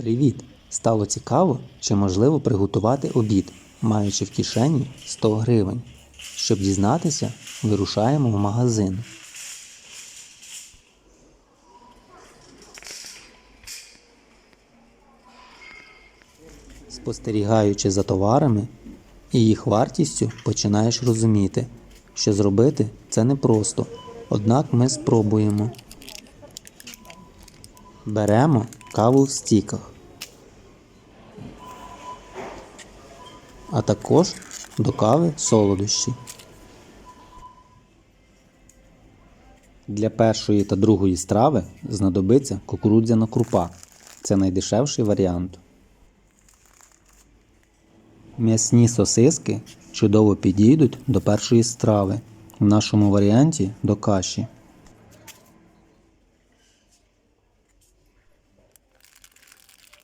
Привіт! Стало цікаво, чи можливо приготувати обід, маючи в кишені 100 гривень. Щоб дізнатися, вирушаємо в магазин. Спостерігаючи за товарами і їх вартістю, починаєш розуміти, що зробити це непросто. Однак ми спробуємо. Беремо каву в стіках. А також до кави солодощі. Для першої та другої страви знадобиться кукурудзяна крупа. Це найдешевший варіант. М'ясні сосиски чудово підійдуть до першої страви, в нашому варіанті до каші.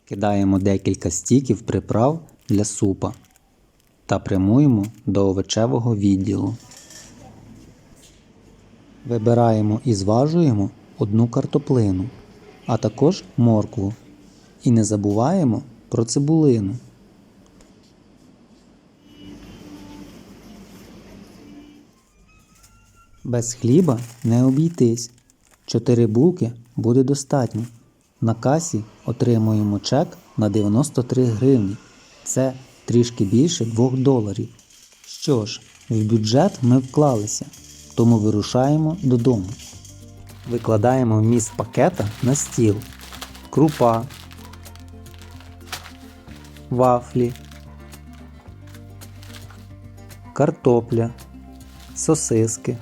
Кидаємо декілька стіків приправ для супа та прямуємо до овочевого відділу. Вибираємо і зважуємо одну картоплину, а також моркву. І не забуваємо про цибулину. Без хліба не обійтись. Чотири булки буде достатньо. На касі отримуємо чек на 93 гривні. Це трішки більше 2 доларів. Що ж, в бюджет ми вклалися, тому вирушаємо додому. Викладаємо вміст пакета на стіл. Крупа, вафлі, картопля, сосиски,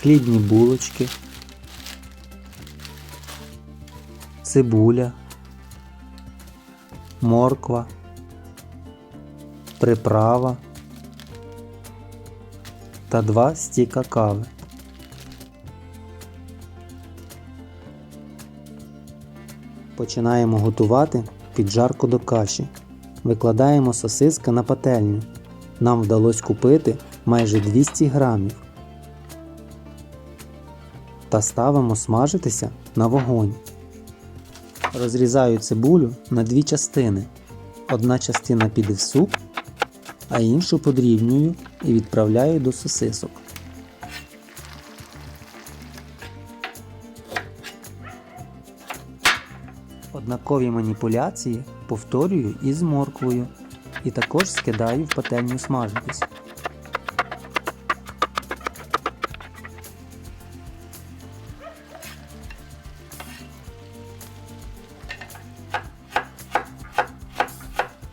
хлібні булочки, цибуля, морква, приправа та два стіка кави. Починаємо готувати піджарку до каші. Викладаємо сосиска на пательню. Нам вдалося купити майже 200 грамів. Та ставимо смажитися на вогонь. Розрізаю цибулю на дві частини. Одна частина піде в суп, а іншу подрібнюю і відправляю до сосисок. Однакові маніпуляції повторюю і з морквою, і також скидаю в пательню смажитись.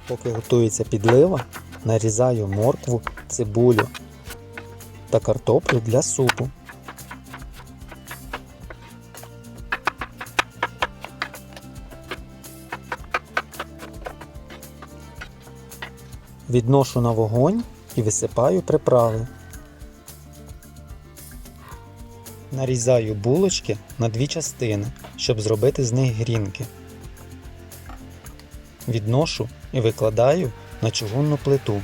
Поки готується підлива, нарізаю моркву, цибулю та картоплю для супу. Відношу на вогонь і висипаю приправи. Нарізаю булочки на дві частини, щоб зробити з них грінки. Відношу і викладаю на чугунну плиту.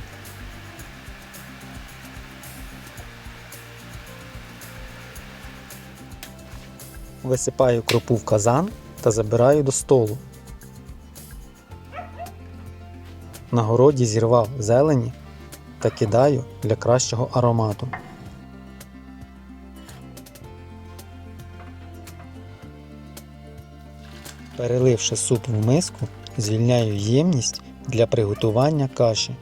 Висипаю кропу в казан та забираю до столу. На городі зірвав зелені та кидаю для кращого аромату. Переливши суп в миску, звільняю ємність для приготування каші.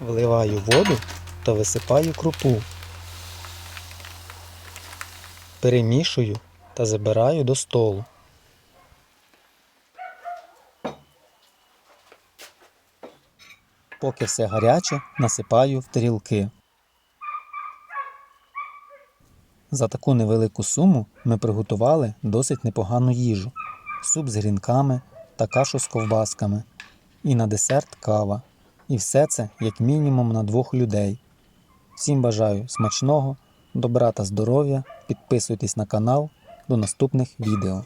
Вливаю воду та висипаю крупу. Перемішую та забираю до столу. Поки все гаряче, насипаю в тарілки. За таку невелику суму ми приготували досить непогану їжу, суп з грінками та кашу з ковбасками, і на десерт кава. І все це як мінімум на двох людей. Всім бажаю смачного, добра та здоров'я, підписуйтесь на канал, до наступних відео.